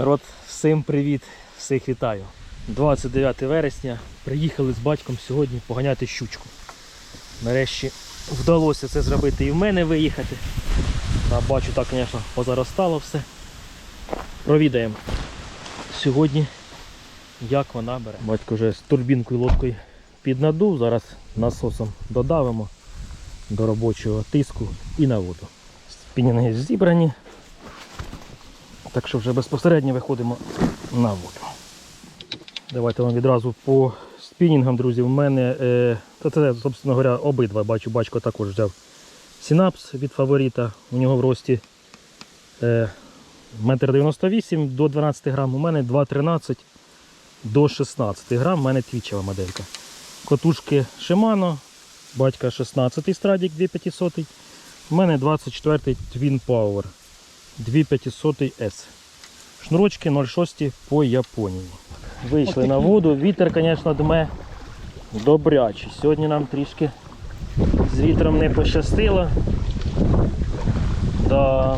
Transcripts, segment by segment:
Народ, всім привіт, всіх вітаю. 29 вересня. Приїхали з батьком сьогодні поганяти щучку. Нарешті вдалося це зробити і в мене виїхати. А бачу, так, звісно, позаростало все. Провідаємо сьогодні, як вона бере. Батько вже з турбінкою лодкою піднадув, зараз насосом додавимо до робочого тиску і на воду. Спінінги зібрані. Так що вже безпосередньо виходимо на воду. Давайте вам відразу по спінінгам, друзі. У мене, е, та це, собственно говоря, обидва бачу, батько також взяв синапс від фаворита. У нього в рості е, 1,98 м до 12 грам. У мене 2,13 до 16 грам. У мене твічева моделька. Котушки Shimano, батька 16 страдік 2500. У мене 24 Twin Power. 2500 S. Шнурочки 0,6 по Японії. Вийшли на воду. Вітер, звісно, дме добрячий. Сьогодні нам трішки з вітром не пощастило. Да,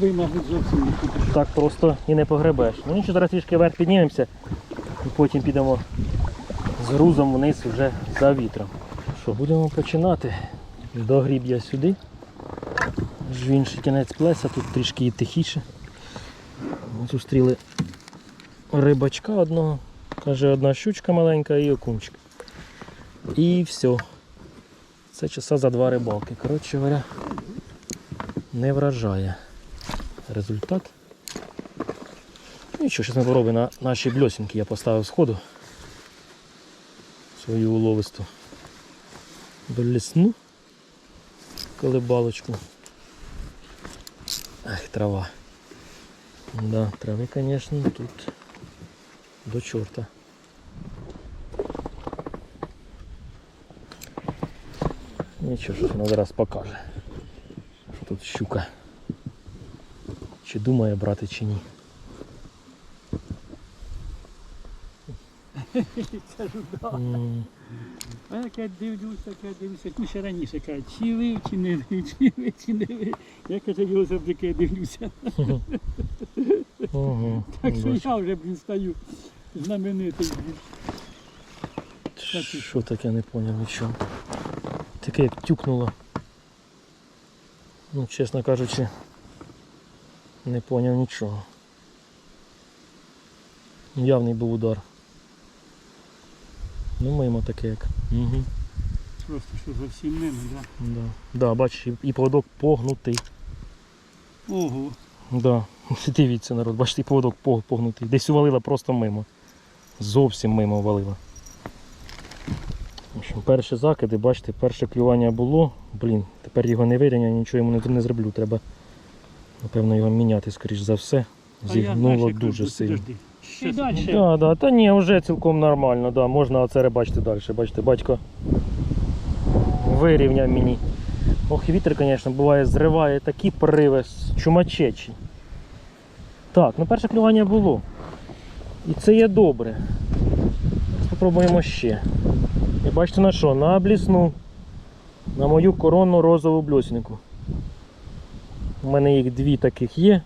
Ви, мабуть, зовсім не так просто і не погребеш. Ну нічого, зараз трішки вверх піднімемося і потім підемо з грузом вниз вже за вітром. Що, будемо починати. Догріб я сюди. В інший кінець плеса, тут трішки і тихіше. Зустріли рибачка одного. Каже, одна щучка маленька і окунчик. І все. Це часа за два рибалки. Коротше говоря, не вражає результат. Ну і що, зараз ми поробимо на наші бльосінки. Я поставив сходу свою уловисту блісну колебалочку. Ах, трава. Да, трави, конечно, тут до чорта. Нічого, що вона зараз покаже. Що тут щука. Чи думає брати, чи ні. Це ж як я дивлюся, так я дивлюся, ну ще раніше кажуть, чи ви, чи не ви, чи ви, чи не ви. Я каже, його завжди дивлюся. Ого, Так що я вже, блін, стаю знаменитий. блін. Що таке не поняв нічого. Таке як тюкнуло. Ну, чесно кажучи, не поняв нічого. Явний був удар. Ну, мимо таке як. Угу. Просто що зовсім мимо, да? Да. Да, бачиш, і- поводок погнутий. Ого. Да. Дивіться, народ, бачите, і поводок погнутий. Десь увалила просто мимо. Зовсім мимо валила. В общем, перші закиди, бачите, перше клювання було. Блін, тепер його не вирівняю, нічого йому не, не зроблю. Треба, напевно, його міняти, скоріш за все. Зігнуло дуже сильно. Ще далі. Да, да, та ні, вже цілком нормально, да, можна оце рибачити далі. Бачите, батько вирівняв мені. Ох, вітер, звісно, буває, зриває такі пориви чумачечі. Так, ну перше клювання було. І це є добре. Спробуємо ще. І бачите на що? На блісну. На мою коронну розову бльосінку. У мене їх дві таких є.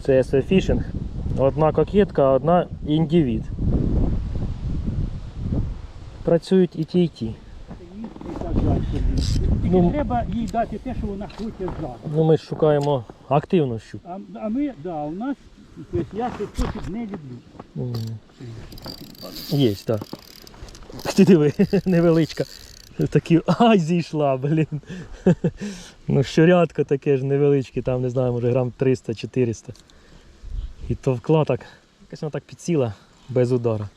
Це SF Fishing. Одна кокетка, одна індивід. Працюють і ті, і ті. Тільки Ну, треба їй дати те, що вона хоче зараз. Ну ми ж шукаємо активну щуку. А, а ми, да, у нас, тобто я цей спосіб не люблю. Є, так. Ти диви, невеличка. Такі, ай, зійшла, блін. Ну, щорядко таке ж невеличке, там не знаю, може грам 300-400. І товкла так. Якась вона так підсіла без удара.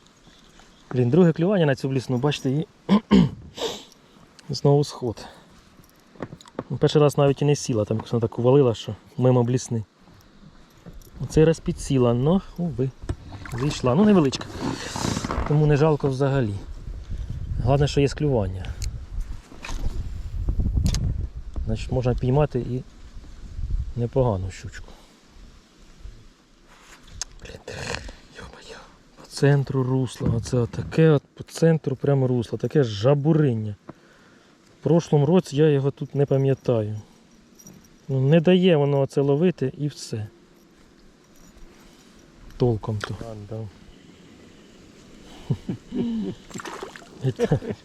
Блін, друге клювання на цю блісну, бачите, і знову сход. Ну, Перший раз навіть і не сіла, там якось вона так увалила, що мимо блісни. Оцей раз підсіла, но, уви, зійшла. Ну невеличка. Тому не жалко взагалі. Головне, що є склювання. Значить, можна піймати і непогану щучку. Блін, йо-моє. По центру русла. Оце таке от по центру прямо русло, таке жабуриння. В прошлому році я його тут не пам'ятаю. Ну, не дає воно оце ловити і все. толком то.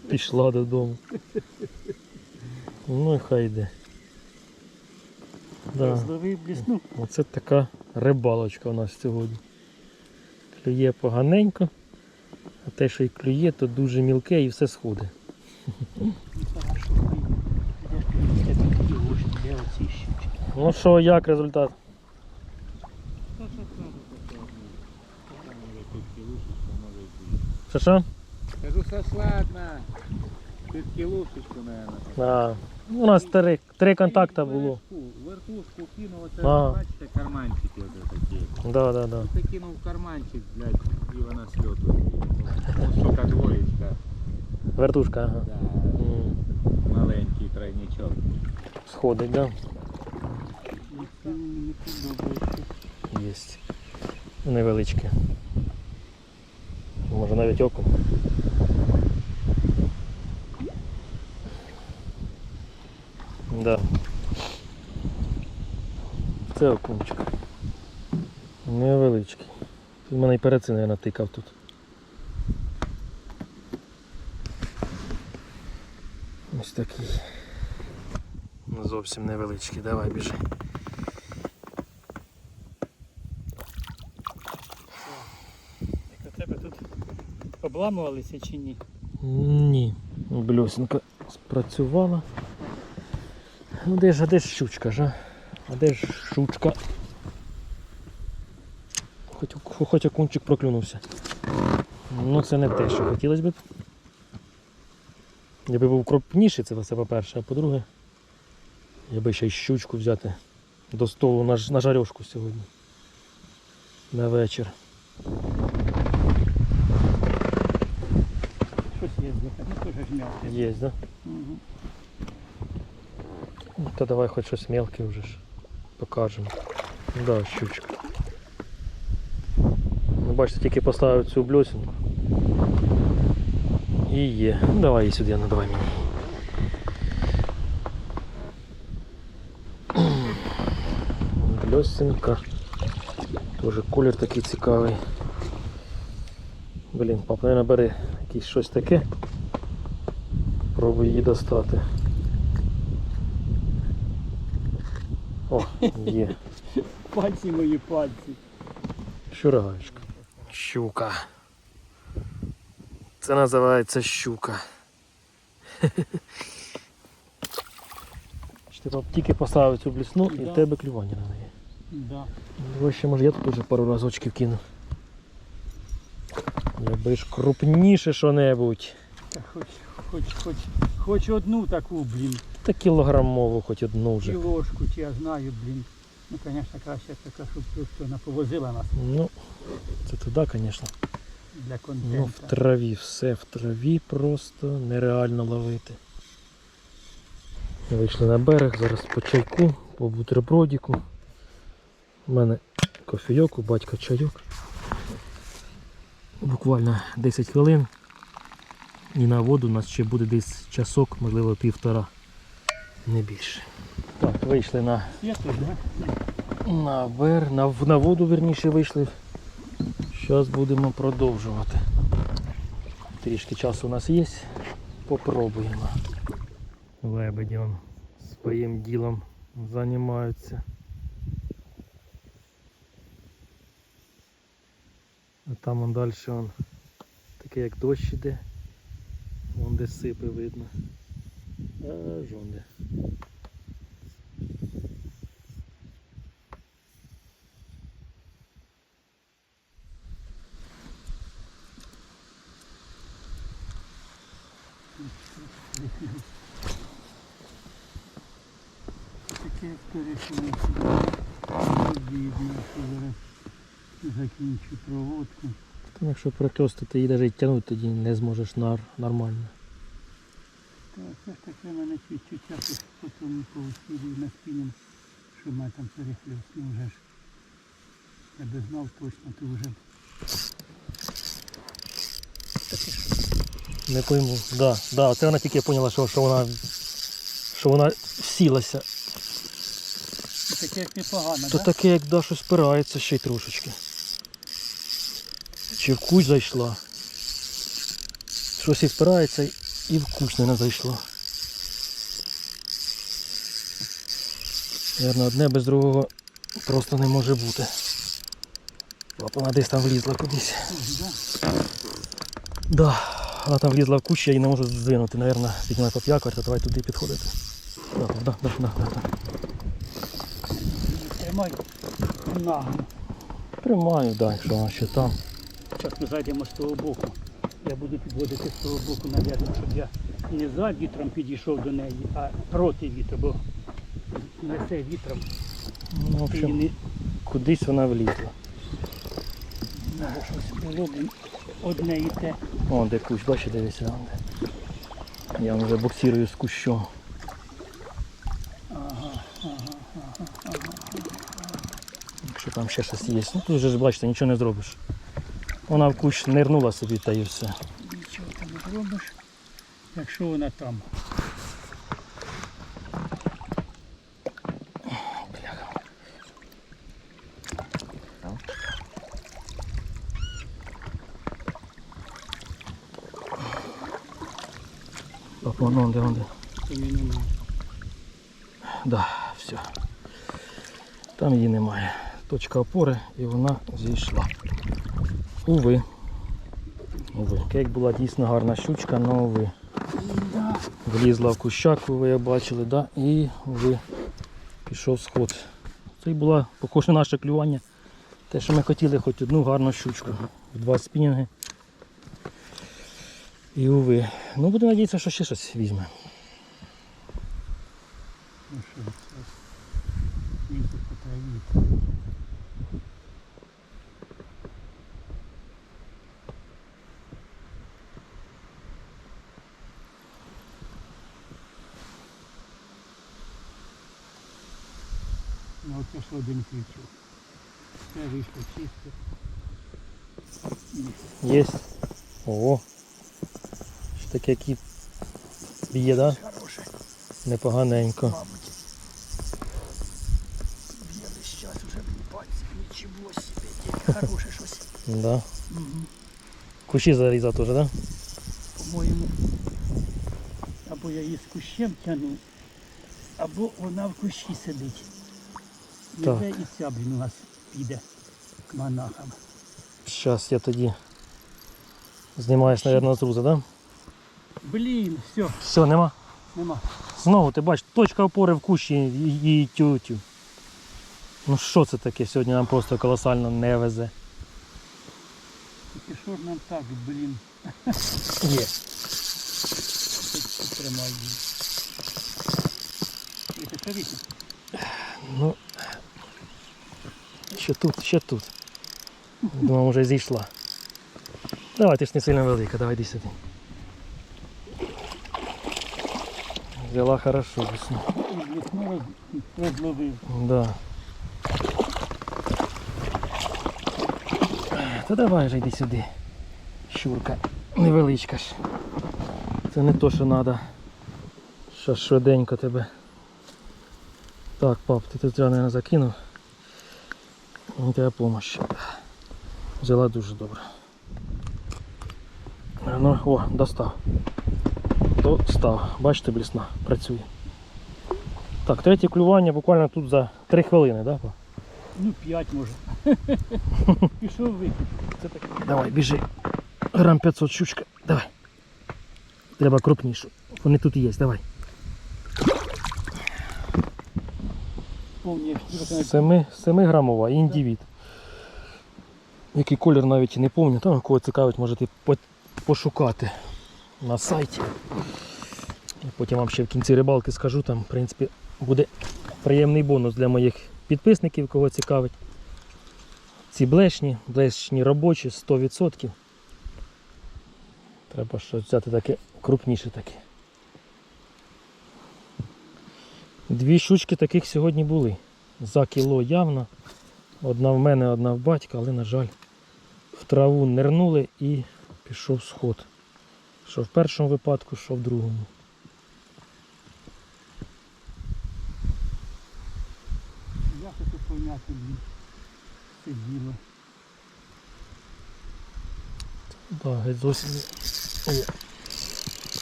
Пішла додому. Ну і хай йде. Да. Оце така рибалочка у нас сьогодні. Клює поганенько, а те, що й клює, то дуже мілке і все сходить. Ну, що, як результат? Що що? Кажу, сосладно. Під кілушечку, наверное. А, у нас три, три контакта було. Вертушку кинув, оце, А. бачите, карманчики ось такі. Да, да, да. Ти кинув карманчик, блядь, і вона сльотує. Ну, сука, двоєчка. Вертушка, ага. Да. М, Маленький тройничок. Сходить, да? Не Невеличке. Може навіть оком. Да. Це окунчик. Невеличкий. Тут в мене і перед цим, наверное, тикав тут. Ось такий. Ну, Зовсім невеличкий. Давай біжи. Так у тебе тут обламувалися чи ні? Ні, блюсінка спрацювала. Ну де ж, а де ж щучка ж, а? А де ж щучка? Хоч, хоч окунчик проклюнувся. Ну це не те, що хотілося б. Якби був крупніший, це, це по-перше, а по-друге, я би ще й щучку взяти до столу на, на жарьошку сьогодні. На вечір. Щось є злока, ну теж. Є, да? Угу. Ну, Та давай хоч щось мелке вже ж покажемо. Да, щучка. Ну, бачите, тільки поставив цю бльосинку. І є. Ну, давай її сюди, ну давай мені. Бльосинка. Тоже колір такий цікавий. Блін, пап, наверное, бери якесь щось таке. Пробуй її достати. О, є. Пальці мої пальці. Щураєчка. Щука. Це називається щука. Чи ти пап, тільки поставив цю блісну і в тебе клювання на неї. Да. Ось ще може я тут вже пару разочків кину. Якби ж крупніше що-небудь. Та хоч, хоч, хоч, хоч одну таку, блін, Та кілограмову хоч одну вже. і ложку, чи я знаю, блін. Ну, звісно, краще така, щоб просто вона повозила нас Ну, це туди, звісно. для Ну, в траві, все в траві просто нереально ловити. Вийшли на берег, зараз по чайку, по бутербродіку. У мене кофійок, у батька чайок. Буквально 10 хвилин. І на воду у нас ще буде десь часок, можливо півтора, не більше. Так, вийшли на, на, бер, на, на воду верніше вийшли. Зараз будемо продовжувати. Трішки часу у нас є. Попробуємо. Лебеді он своїм ділом займаються. А там он далі он таке як дощ іде. Вон де сипи видно. Аж. Таке що зараз закінчу проводку. Там якщо притостити її навіть тягнути, тоді не зможеш нар нормально. Та все ж таки в мене відчуття по- по тому по на спінінг, що мене там перехльост. Ну вже ж. Я би знав точно, то вже. Не пойму. Да, да, це вона тільки поняла, що, що вона що вона сілася. Таке як непогано, То так? таке, як да, що спирається ще й трошечки. Чи в кущ зайшла. Щось і впирається і в кущ не зайшло. Наверно, одне без другого просто не може бути. Вона десь там влізла кудись. Да, вона там влізла в кущ, я її не можу здвинути. Наверно, піднімай поп'якувати, то давай туди підходити. Да, да, да, да, да. Тримай нагу. Тримаю, да, якщо вона ще там. Зараз ми зайдемо з того боку. Я буду підводити з того боку, навірно, щоб я не за вітром підійшов до неї, а проти вітру, бо несе вітром Ну, в общем, не кудись вона влізла. може щось було одне і те. О, де кущ, дивися. вон де. Я вже боксирую з кущом. Якщо там ще щось є. Ну тут вже ж бачите, нічого не зробиш. Вона в кущ нирнула собі та і все. Нічого ти не зробиш, якщо вона там. Папа, ну де вон де. її немає. Да, все. Там її немає. Точка опори і вона зійшла. Уви. Уви. Як була дійсно гарна щучка, але уви. Влізла в кущак, ви як бачили, да? і уви пішов сход. Це й була на наше клювання. Те, що ми хотіли хоч одну гарну щучку. Два спінінги. І уви. Ну, буду надіятися, що ще щось візьме. Ну що, це вітер по траві. Ну, от один крючок. Все чисто. Є. Ого. Що таке кіт б'є, да? Хороше, Непоганенько. мабуть. Б'є весь час уже пальці. Нічого собі, хороше щось. Да. Угу. Кущі зарізав теж, да? по-моєму, або я її з кущем тягну, або вона в кущі сидить. І Так. це і ця, блін, у нас піде к монахам. Зараз я тоді знімаєш, мабуть, з руза, да? Блін, все, Все, нема. нема. Знову ти бачиш, точка опори в кущі і, і тютю. Ну що це таке? Сьогодні нам просто колосально не везе. Тільки що ж нам так, блін, Є. тримай. І? Ну, ще тут, ще тут. Думав, вже зійшла. Давай, ти ж не сильно велика, давай йди сюди. Взяла хорошо весну. Да. Та давай же йди сюди. Щурка. Невеличка ж. Це не то, що треба. Щас швиденько тебе. Так, пап, ти тут не закинув. Тебе допомога. Взяла дуже добре. Ну, о, достав. Достав. Бачите, блісна, працює. Так, третє клювання буквально тут за 3 хвилини, да? Ну, п'ять може. Пішов викид. Це. Давай, біжи. Грам 500 щучка. Давай. Треба крупнішу. Вони тут є, давай. Повні як 7, 7 грамова індивід. Який колір навіть і не пам'ятаю, кого цікавить, можете пошукати на сайті. Потім вам ще в кінці рибалки скажу, там в принципі буде приємний бонус для моїх підписників, кого цікавить. Ці блешні, блешні робочі 100%. Треба щось взяти таке крупніше таке. Дві щучки таких сьогодні були. За кіло явно. Одна в мене, одна в батька, але, на жаль, в траву нирнули і пішов сход. Що в першому випадку, що в другому. Як це поняти, блін, це діло. Да, геть зовсім.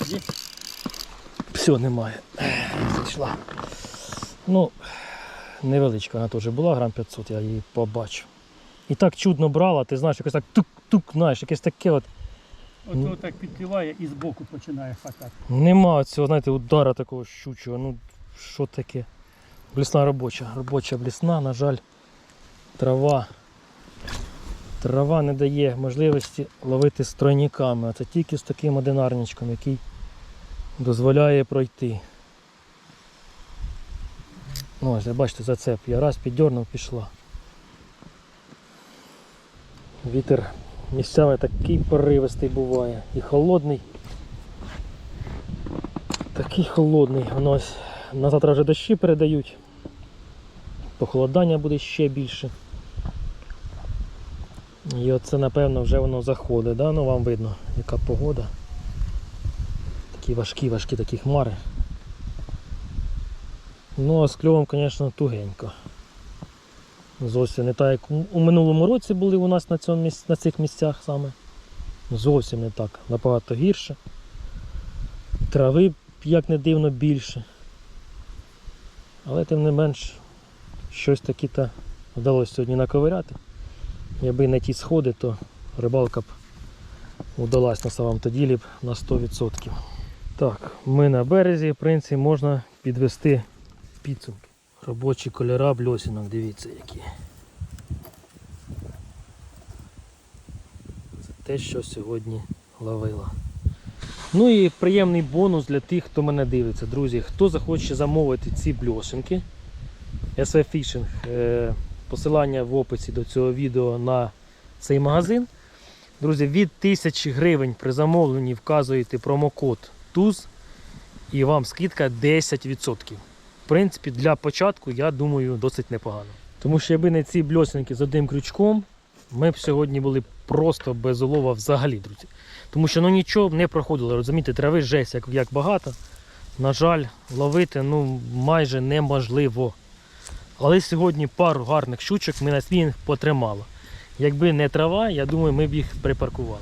Є? Все, немає. Зійшла. Ну, невеличка вона теж була, грам 500, я її побачив. І так чудно брала, ти знаєш, якось так тук-тук, знаєш, якесь таке от. Ото так підпіває і збоку починає хатати. Нема цього, знаєте, удара такого щучого. Ну, що таке? Блісна робоча. Робоча блісна, на жаль, трава. Трава не дає можливості ловити з тройниками, а це тільки з таким одинарничком, який дозволяє пройти. Ну, ось, бачите, зацеп. Я раз піддернув, пішла. Вітер місцями такий поривистий буває. І холодний. Такий холодний. Воно ось на завтра вже дощі передають. Похолодання буде ще більше. І оце напевно вже воно заходить, да? ну вам видно, яка погода. Такі важкі, важкі такі хмари. Ну а з кльовом, звісно, тугенько. Зовсім не так, як у- минулому році були у нас на, цьому на цих місцях саме. Зовсім не так. Набагато гірше. Трави, як не дивно, більше. Але тим не менш, щось таке то вдалося сьогодні наковиряти. Якби не ті сходи, то рибалка б удалась на самому то ділі на 100%. Так, ми на березі, в принципі, можна підвести підсумки. Робочі кольора бльосінок, дивіться які. Це те, що сьогодні ловила. Ну і приємний бонус для тих, хто мене дивиться, друзі. Хто захоче замовити ці бльосинки, SV Fishing, е, посилання в описі до цього відео на цей магазин. Друзі, від 1000 гривень при замовленні вказуєте промокод ТУЗ і вам скидка 10%. В принципі, для початку, я думаю, досить непогано. Тому що якби не ці бльосинки з одним крючком, ми б сьогодні були просто без улова взагалі, друзі. Тому що ну нічого не проходило, розумієте, трави жесть, як, як багато. На жаль, ловити ну, майже неможливо. Але сьогодні пару гарних щучок ми на спінінг потримали. Якби не трава, я думаю, ми б їх припаркували.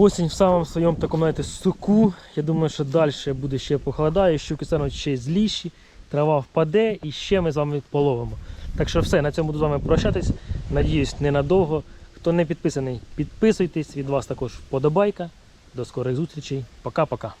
Осінь в самому своєму такому знаєте, суку. Я думаю, що далі буде ще похолодає, щуки стануть ще зліші, трава впаде і ще ми з вами половимо. Так що все, на цьому буду з вами прощатись. Надіюсь, ненадовго. Хто не підписаний, підписуйтесь. Від вас також вподобайка. До скорих зустрічей. Пока-пока.